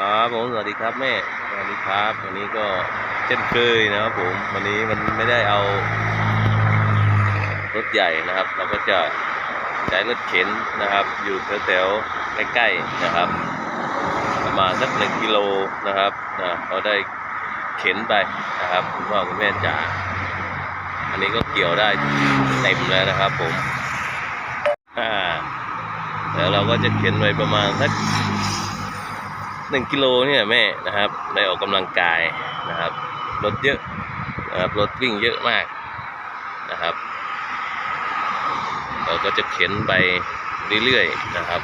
ครับผมสวัสดีครับแม่สวัสดีครับ วันนี้ก็เช่นเคยนะครับผมวันนี้มันไม่ได้เอารถใหญ่นะครับ เราก็จะใช้รถเข็นนะครับ อยู่แถวๆใกล้ๆนะครับ ประมาณสักหนึ่งกิโลนะครับนะเราได้เข็นไปนะครับคุณพ่อคุณแม่จ๋าอันนี้ก็เกี่ยวได้เต็มแล้วนะครับผมอ่าแล้วเราก็จะเข็นไปประมาณสัก หนึ่งกิโลเนี่ยแม่นะครับได้ออกกำลังกายนะครับรถเยอะนะครับรถวิ่งเยอะมากนะครับ เราก็จะเข็นไปเรื่อยๆนะครับ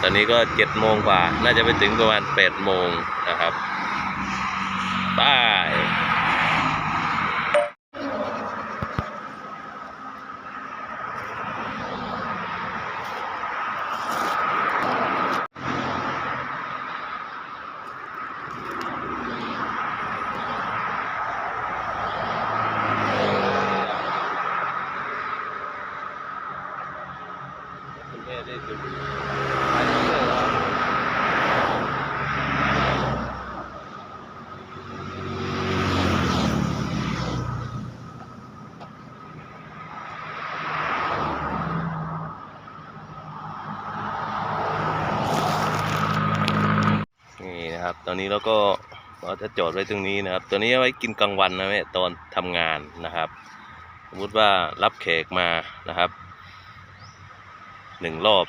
ตอนนี้ก็เจ็ดโมงกว่า น่าจะไปถึงประมาณแปดโมงนะครับ บาย คุณแม่ได้ดูไปเรื่อยนี่นะครับ ตอนนี้เราก็เราจะจอดไว้ตรงนี้นะครับ ตัวนี้ไว้กินกลางวันนะแม่ตอนทำงานนะครับ สมมติว่ารับแขกมานะครับ หนึ่งรอบ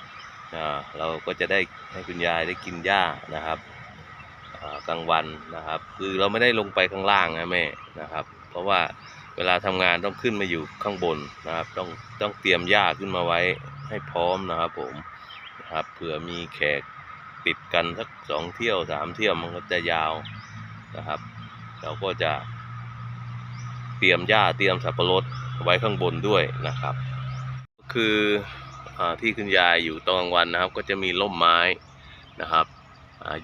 อเราก็จะได้ให้คุณยายได้กินหญ้านะครับกลางวันนะครับ คือเราไม่ได้ลงไปข้างล่างนะแม่นะครับ เพราะว่าเวลาทำงานต้องขึ้นมาอยู่ข้างบนนะครับ ต้องต้องเตรียมหญ้าขึ้นมาไว้ให้พร้อมนะครับ ผมนะครับเผื่อมีแขกติดกันสักสองเที่ยวสามเที่ยวมันก็จะยาวนะครับ เราก็จะ เตรียมหญ้าเตรียมสับปะรดไว้ข้างบนด้วยนะครับ คือ ที่คุณยายอยู่ตอนกลางวันนะครับ ก็จะมีร่มไม้นะครับ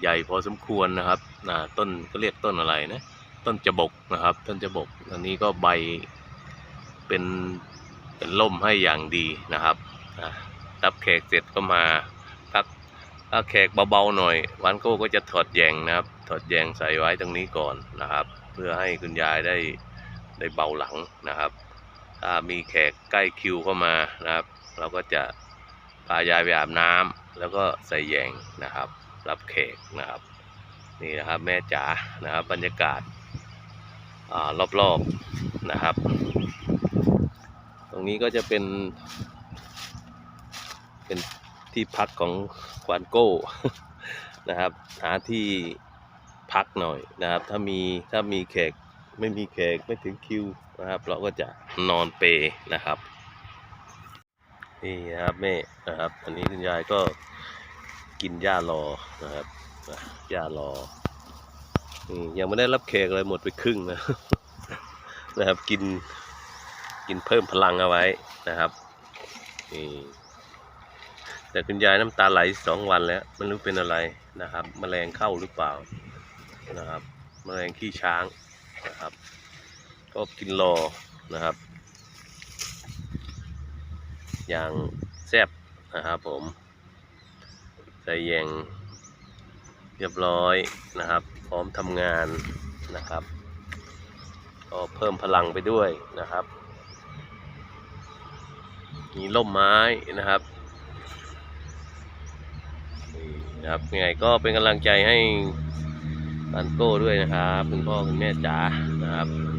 ใหญ่พอสมควรนะครับต้นก็เรียกต้นอะไรนะต้นจบกนะครับ ต้นจบกอันนี้ก็ใบเป็นเป็นร่มให้อย่างดีนะครับอ่ารับแขกเสร็จก็มาพักถ้าแขกเบาๆหน่อย วันโก้ก็จะถอดแยงนะครับ ถอดแยงใส่ไว้ตรงนี้ก่อนนะครับ เพื่อให้คุณยายได้ได้เบาหลังนะครับ ถ้ามีแขกใกล้คิวเข้ามานะครับ เราก็จะ พายายไปอาบน้ำแล้วก็ใส่แยงนะครับ รับแขกนะครับ นี่นะครับแม่จ๋านะครับ บรรยากาศอรอบๆนะครับ ตรงนี้ก็จะเป็น เป็นที่พักของควานโก้นะครับ หาที่พักหน่อยนะครับ ถ้ามีถ้ามีแขกไม่มีแขกไม่ถึงคิวนะครับ เราก็จะนอนเปนะครับ นี่นะครับแม่นะครับ อันนี้คุณยายก็กินหญ้ารอนะครับหญ้ารอนี่ยังไม่ได้รับแขกเลยหมดไปครึ่งนะนะครับ กินกินเพิ่มพลังเอาไว้นะครับนี่แต่คุณยายน้ำตาไหลสองวันแล้วไม่รู้เป็นอะไรนะครับแมลงเข้าหรือเปล่านะครับแมลงขี้ช้างนะครับ ก็กินรอนะครับ อย่างแซ่บนะครับผม ใส่แยงเรียบร้อยนะครับ พร้อมทำงานนะครับ ก็เพิ่มพลังไปด้วยนะครับ มีร่มไม้นะครับนี่นะครับยังไงก็เป็นกำลังใจให้ปันโก้ด้วยนะครับ คุณพ่อคุณแม่จ๋านะครับ